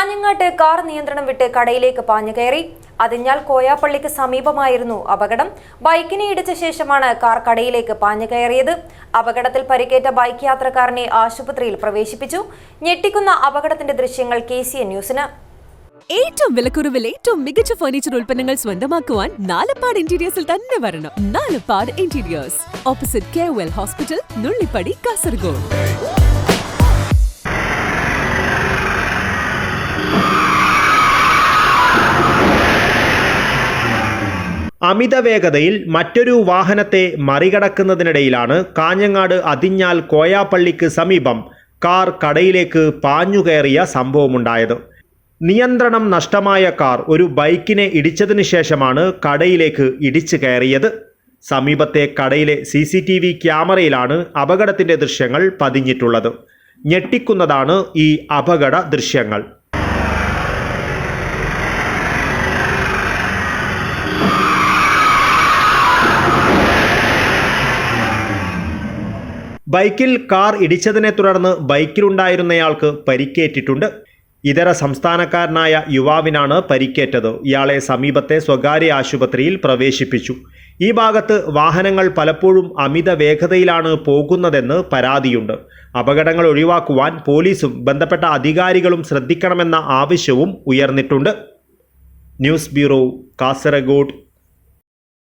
കാഞ്ഞങ്ങാട്ട് കാർ നിയന്ത്രണം വിട്ട് കടയിലേക്ക് പാഞ്ഞു കയറി. അതിഞ്ഞാൽ കോയാപ്പള്ളിക്ക് സമീപമായിരുന്നു അപകടം. ബൈക്കിനെ ഇടിച്ച ശേഷമാണ് കാർ കടയിലേക്ക് പാഞ്ഞു കയറിയത്. അപകടത്തിൽ പരിക്കേറ്റ ബൈക്ക് യാത്രക്കാരനെ ആശുപത്രിയിൽ പ്രവേശിപ്പിച്ചു. ഞെട്ടിക്കുന്ന അപകടത്തിന്റെ ദൃശ്യങ്ങൾ കെ സി എൻ ന്യൂസിന്. ഏറ്റവും വിലക്കുറവിൽ ഏറ്റവും മികച്ച ഫർണിച്ചർ ഉൽപ്പന്നങ്ങൾ സ്വന്തമാക്കുവാൻ നാലപ്പാട് ഇന്റീരിയേഴ്സിൽ തന്നെ വരണം. Nalappad interiors opposite K hospital Nullippady Kasaragod അമിത വേഗതയിൽ മറ്റൊരു വാഹനത്തെ മറികടക്കുന്നതിനിടയിലാണ് കാഞ്ഞങ്ങാട് അതിഞ്ഞാൽ കോയാപ്പള്ളിക്ക് സമീപം കാർ കടയിലേക്ക് പാഞ്ഞുകയറിയ സംഭവമുണ്ടായത്. നിയന്ത്രണം നഷ്ടമായ കാർ ഒരു ബൈക്കിനെ ഇടിച്ചതിനു ശേഷമാണ് കടയിലേക്ക് ഇടിച്ചു കയറിയത്. സമീപത്തെ കടയിലെ സി സി ടി വി ക്യാമറയിലാണ് അപകടത്തിന്റെ ദൃശ്യങ്ങൾ പതിഞ്ഞിട്ടുള്ളത്. ഞെട്ടിക്കുന്നതാണ് ഈ അപകട ദൃശ്യങ്ങൾ. ബൈക്കിൽ കാർ ഇടിച്ചതിനെ തുടർന്ന് ബൈക്കിലുണ്ടായിരുന്നയാൾക്ക് പരിക്കേറ്റിട്ടുണ്ട്. ഇതര സംസ്ഥാനക്കാരനായ യുവാവിനാണ് പരിക്കേറ്റത്. ഇയാളെ സമീപത്തെ സ്വകാര്യ ആശുപത്രിയിൽ പ്രവേശിപ്പിച്ചു. ഈ ഭാഗത്ത് വാഹനങ്ങൾ പലപ്പോഴും അമിത വേഗതയിലാണ് പോകുന്നതെന്ന് പരാതിയുണ്ട്. അപകടങ്ങൾ ഒഴിവാക്കുവാൻ പോലീസും ബന്ധപ്പെട്ട അധികാരികളും ശ്രദ്ധിക്കണമെന്ന ആവശ്യവും ഉയർന്നിട്ടുണ്ട്. News bureau Kasaragod.